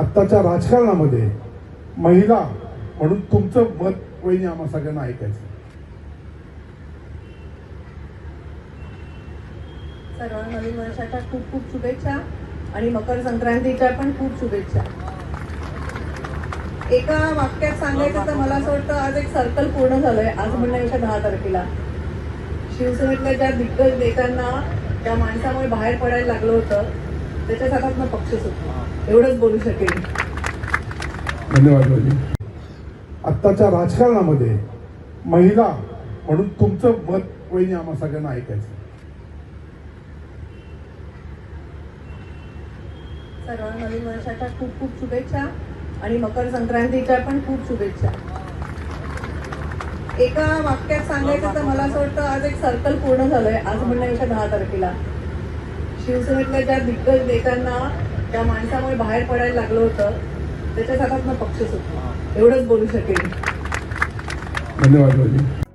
आत्ताच्या राजकारणामध्ये महिला म्हणून तुमचं मत वहिनी आम्हा सगळ्यांना ऐकायचं. सर्वांना नवीन वर्षाच्या खूप खूप शुभेच्छा आणि मकर संक्रांतीच्या पण खूप शुभेच्छा. एका वाक्यात सांगायचं तर मला असं वाटतं आज एक सर्कल पूर्ण झालंय. आज म्हणण्यापेक्षा दहा तारखेला. शिवसेनेतल्या ज्या दिग्गज नेत्यांना त्या माणसामुळे बाहेर पडायला लागलं होतं त्याच्याच हातात पक्ष सुटला. एवढंच बोलू शकेल धन्यवाद आत्ताच्या राजकारणामध्ये महिला म्हणून तुमचं मत वहिनी आम्हा सगळ्यांना ऐकायचं. सर्वांना नवीन वर्षाच्या खूप खूप शुभेच्छा आणि मकर संक्रांतीच्या पण खूप शुभेच्छा. एका वाक्यात सांगायचं तर मला असं वाटतं आज एक सर्कल पूर्ण झालंय. आज म्हणण्यापेक्षा दहा तारखेला. शिवसेनेतल्या ज्या दिग्गज नेत्यांना त्या माणसामुळे बाहेर पडायला लागलं होतं त्याच्या हातात पक्ष सुटला. एवढंच बोलू शकेल धन्यवाद